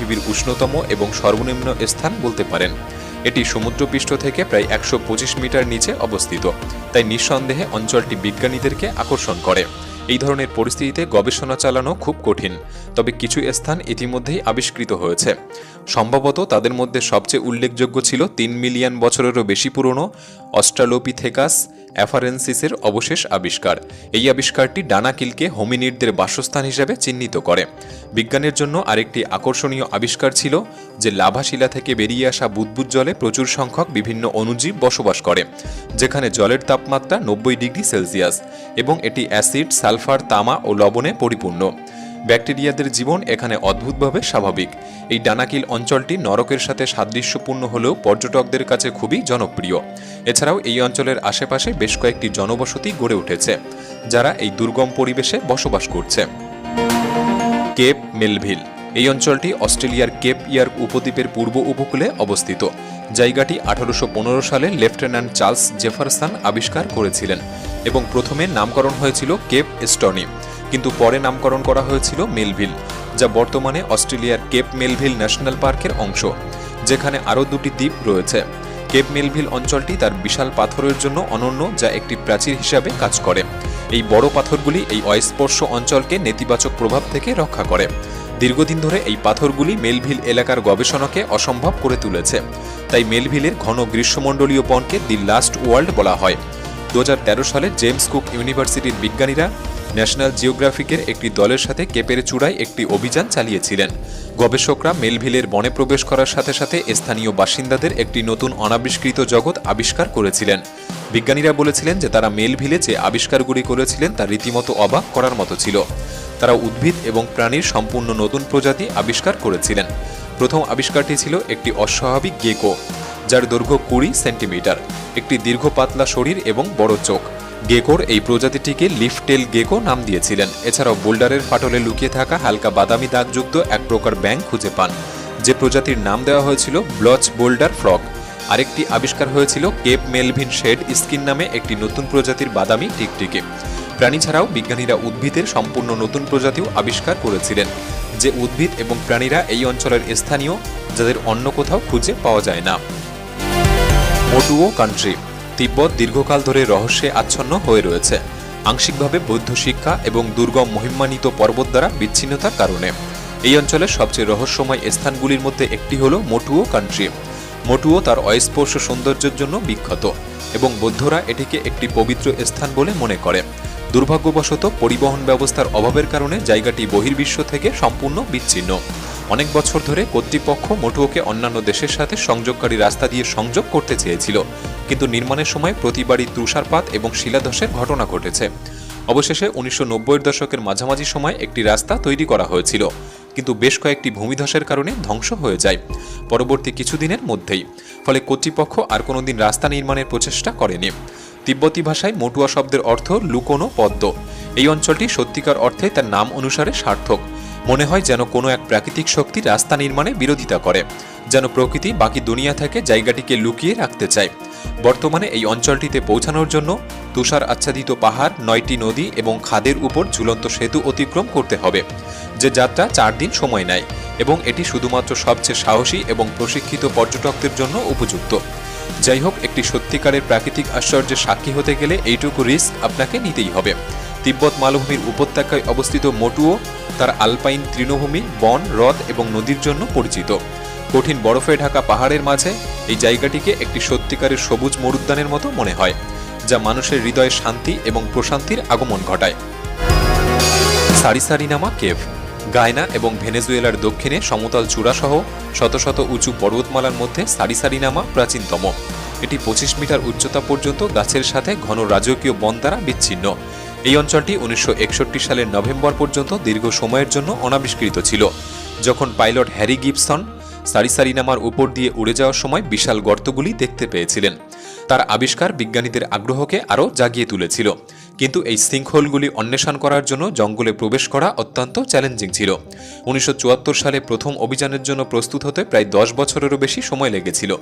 পৃথিবীর উষ্ণতম এবং সর্বনিম্ন স্থান বলতে পারেন। এটি সমুদ্রপৃষ্ঠ থেকে প্রায় একশো পঁচিশ মিটার নিচে অবস্থিত। তাই নিঃসন্দেহে অঞ্চলটি বিজ্ঞানীদেরকে আকর্ষণ করে। এই ধরনের পরিস্থিতিতে গবেষণা চালানো খুব কঠিন। তবে কিছু স্থান ইতিমধ্যেই আবিষ্কৃত হয়েছে। সম্ভবত তাদের মধ্যে সবচেয়ে উল্লেখযোগ্য ছিল তিন মিলিয়ন বছরেরও বেশি পুরনো অস্ট্রালোপিথেকাস অ্যাফারেন্সিসের অবশেষ আবিষ্কার। এই আবিষ্কারটি ডানাকিলকে হোমিনিডদের বাসস্থান হিসেবে চিহ্নিত করে। বিজ্ঞানের জন্য আরেকটি আকর্ষণীয় আবিষ্কার ছিল যে লাভাশিলা থেকে বেরিয়ে আসা বুদবুদ জলে প্রচুর সংখ্যক বিভিন্ন অণুজীব বসবাস করে, যেখানে জলের তাপমাত্রা নব্বই ডিগ্রি সেলসিয়াস এবং এটি অ্যাসিড, সালফার, তামা ও লবণে পরিপূর্ণ। ব্যাকটেরিয়াদের জীবন এখানে অদ্ভুতভাবে স্বাভাবিক। এই ডানাকিল অঞ্চলটি নরকের সাথে সাদৃশ্যপূর্ণ হলেও পর্যটকদের কাছে খুবই জনপ্রিয়। এছাড়াও এই অঞ্চলের আশেপাশে বেশ কয়েকটি জনবসতি গড়ে উঠেছে, যারা এই দুর্গম পরিবেশে বসবাস করছে। কেপ মেলভিল, এই অঞ্চলটি অস্ট্রেলিয়ার কেপ ইয়ার্ক উপদ্বীপের পূর্ব উপকূলে অবস্থিত। জায়গাটি আঠারোশো পনেরো সালে লেফটেন্যান্ট চার্লস জেফারসন আবিষ্কার করেছিলেন এবং প্রথমে নামকরণ হয়েছিল কেপ স্টনি কিন্তু পরে নামকরণ করা হয়েছিল মেলভিল, যা বর্তমানে অস্ট্রেলিয়ার কেপ মেলভিল ন্যাশনাল পার্কের অংশ, যেখানে আরও দুটি দ্বীপ রয়েছে। কেপ মেলভিল অঞ্চলটি তার বিশাল পাথরের জন্য অনন্য, যা একটি প্রাচীর হিসাবে কাজ করে। এই বড় পাথরগুলি এই অস্পর্শ অঞ্চলকে নেতিবাচক প্রভাব থেকে রক্ষা করে। দীর্ঘদিন ধরে এই পাথরগুলি মেলভিল এলাকার গবেষণাকে অসম্ভব করে তুলেছে। তাই মেলভিলের ঘন গ্রীষ্মমণ্ডলীয় বনকে দি লাস্ট ওয়ার্ল্ড বলা হয়। দু হাজার তেরো সালে জেমস কুক ইউনিভার্সিটির বিজ্ঞানীরা ন্যাশনাল জিওগ্রাফিকের একটি দলের সাথে কেপের চূড়ায় একটি অভিযান চালিয়েছিলেন। গবেষকরা মেলভিলের বনে প্রবেশ করার সাথে সাথে স্থানীয় বাসিন্দাদের একটি নতুন অনাবিষ্কৃত জগৎ আবিষ্কার করেছিলেন। বিজ্ঞানীরা বলেছিলেন যে তারা মেলভিলে যে আবিষ্কারগুলি করেছিলেন তা রীতিমতো অবাক করার মতো ছিল। তারা উদ্ভিদ এবং প্রাণীর সম্পূর্ণ নতুন প্রজাতি আবিষ্কার করেছিলেন। প্রথম আবিষ্কারটি ছিল একটি অস্বাভাবিক গেকো, যার দৈর্ঘ্য কুড়ি সেন্টিমিটার, একটি দীর্ঘ পাতলা শরীর এবং বড় চোখ। গেকোর এই প্রজাতিটিকে লিফটেল গেকো নাম দিয়েছিলেন। এছাড়াও বোল্ডারের ফাটলে লুকিয়ে থাকা হালকা বাদামি দাগযুক্ত এক প্রকার ব্যাঙ খুঁজে পান। যে প্রজাতির নাম দেওয়া হয়েছিল ব্লচ বোল্ডার ফ্রগ। আরেকটি আবিষ্কার হয়েছিল কেপ মেলভিন শেড স্কিন নামে একটি নতুন প্রজাতির বাদামি টিকটিকে। প্রাণী ছাড়াও বিজ্ঞানীরা উদ্ভিদের সম্পূর্ণ নতুন প্রজাতিও আবিষ্কার করেছিলেন। যে উদ্ভিদ এবং প্রাণীরা এই অঞ্চলের স্থানীয়, যাদের অন্য কোথাও খুঁজে পাওয়া যায় না। মটুও কান্ট্রি। তিব্বত দীর্ঘকাল ধরে রহস্যে আচ্ছন্ন হয়ে রয়েছে। আংশিকভাবে বৌদ্ধ শিক্ষা এবং দুর্গম মহিমান্বিত পর্বত দ্বারা বিচ্ছিন্নতার কারণে। এই অঞ্চলের সবচেয়ে রহস্যময় স্থানগুলির মধ্যে একটি হল মটুও কান্ট্রি। মটুও তার অস্পর্শ সৌন্দর্যের জন্য বিখ্যাত এবং বৌদ্ধরা এটিকে একটি পবিত্র স্থান বলে মনে করে। দুর্ভাগ্যবশত পরিবহন ব্যবস্থার অভাবের কারণে জায়গাটি বহির্বিশ্ব থেকে সম্পূর্ণ বিচ্ছিন্ন। অনেক বছর ধরে কর্তৃপক্ষ মটুয়োকে অন্যান্য দেশের সাথে সংযোগকারী রাস্তা দিয়ে সংযোগ করতে চেয়েছিল। কিন্তু নির্মাণের সময় প্রতিবারই তুষারপাত এবং শিলাধসের ঘটনা ঘটেছে। অবশেষে উনিশশো নব্বইয়ের দশকের মাঝামাঝি সময় একটি রাস্তা তৈরি করা হয়েছিল, কিন্তু বেশ কয়েকটি ভূমিধসের কারণে ধ্বংস হয়ে যায় পরবর্তী কিছুদিনের মধ্যেই। ফলে কর্তৃপক্ষ আর কোনোদিন রাস্তা নির্মাণের প্রচেষ্টা করেনি। তিব্বতী ভাষায় মটুয়া শব্দের অর্থ লুকোনো পদ্ম। এই অঞ্চলটি সত্যিকার অর্থে তার নাম অনুসারে সার্থক। মনে হয় যেন কোনো এক প্রাকৃতিক শক্তি রাস্তা নির্মাণে বিরোধিতা করে, যেন প্রকৃতি বাকি দুনিয়া থেকে জায়গাটিকে লুকিয়ে রাখতে চায়। বর্তমানে এই অঞ্চলটিতে পৌঁছানোর জন্য তুষার আচ্ছাদিত পাহাড়, নয়টি নদী এবং খাদের উপর ঝুলন্ত সেতু অতিক্রম করতে হবে। যে যাত্রা চার দিন সময় নেয় এবং এটি শুধুমাত্র সবচেয়ে সাহসী এবং প্রশিক্ষিত পর্যটকদের জন্য উপযুক্ত। যাই হোক, একটি সত্যিকারের প্রাকৃতিক আশ্চর্যের সাক্ষী হতে গেলে এইটুকু রিস্ক আপনাকে নিতেই হবে। তিব্বত মালভূমির উপত্যকায় অবস্থিত মটুও তার আলপাইন তৃণভূমি, বন, হ্রদ এবং নদীর জন্য পরিচিত। কঠিন বরফে ঢাকা পাহাড়ের মাঝে, এই জায়গাটিকে একটি সত্যিকারের সবুজ মরুদ্যানের মতো মনে হয়, যা মানুষের হৃদয়ে শান্তি এবং প্রশান্তির আগমন ঘটায়। সারিসারিনামা কেভ, গায়না এবং ভেনেজুয়েলার দক্ষিণে সমতল চূড়াসহ শত শত উঁচু পর্বতমালার মধ্যে সারিসারিনামা প্রাচীনতম। এটি পঁচিশ মিটার উচ্চতা পর্যন্ত গাছের সাথে ঘন রাজকীয় বন দ্বারা বিচ্ছিন্ন। এই অঞ্চলটি উনিশশো একষট্টি সালের নভেম্বর পর্যন্ত দীর্ঘ সময়ের জন্য অনাবিষ্কৃত ছিল, যখন পাইলট হ্যারি গিবসন সারিসারিনামার উপর দিয়ে উড়ে যাওয়ার সময় বিশাল গর্তগুলি দেখতে পেয়েছিলেন। তার আবিষ্কার বিজ্ঞানীদের আগ্রহকে আরও জাগিয়ে তুলেছিল। কিন্তু এই সিঙ্কহোলগুলি অন্বেষণ করার জন্য জঙ্গলে প্রবেশ করা অত্যন্ত চ্যালেঞ্জিং ছিল। উনিশশো চুয়াত্তর সালে প্রথম অভিযানের জন্য প্রস্তুত হতে প্রায় দশ বছরেরও বেশি সময় লেগেছিল।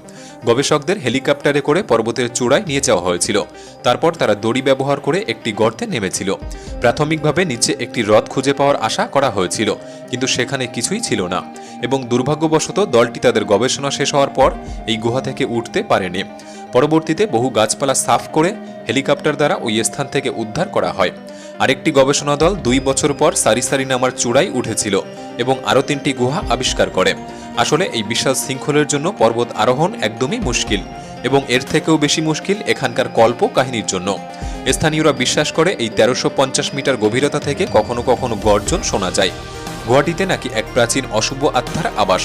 গবেষকদের হেলিকপ্টারে করে পর্বতের চূড়ায় নিয়ে যাওয়া হয়েছিল। তারপর তারা দড়ি ব্যবহার করে একটি গর্তে নেমেছিল। প্রাথমিকভাবে নিচে একটি হ্রদ খুঁজে পাওয়ার আশা করা হয়েছিল, কিন্তু সেখানে কিছুই ছিল না। এবং দুর্ভাগ্যবশত দলটি তাদের গবেষণা শেষ হওয়ার পর এই গুহা থেকে উঠতে পারেনি। পরবর্তীতে বহু গাছপালা সাফ করে হেলিকপ্টার দ্বারা ওই স্থান থেকে উদ্ধার করা হয়। আরেকটি গবেষণা দল দুই বছর পর সারি সারি নামার চূড়ায় উঠেছিল এবং আরও তিনটি গুহা আবিষ্কার করে। আসলে এই বিশাল শৃঙ্খলের জন্য পর্বত আরোহণ একদমই মুশকিল এবং এর থেকেও বেশি মুশকিল এখানকার কল্প কাহিনীর জন্য। স্থানীয়রা বিশ্বাস করে এই তেরোশো মিটার গভীরতা থেকে কখনো কখনো গর্জন শোনা যায়। গুয়াহাটিতে নাকি এক প্রাচীন অশুভ আত্মার আবাস,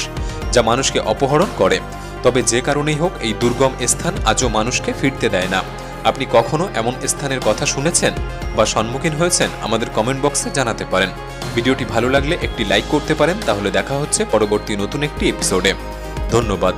যা মানুষকে অপহরণ করে। তবে যে কারণেই হোক এই দুর্গম স্থান আজও মানুষকে ফিরতে দেয় না। আপনি কখনো এমন স্থানের কথা শুনেছেন বা সম্মুখীন হয়েছেন? আমাদের কমেন্ট বক্সে জানাতে পারেন। ভিডিওটি ভালো লাগলে একটি লাইক করতে পারেন, তাহলে দেখা হচ্ছে পরবর্তী নতুন একটি এপিসোডে। ধন্যবাদ।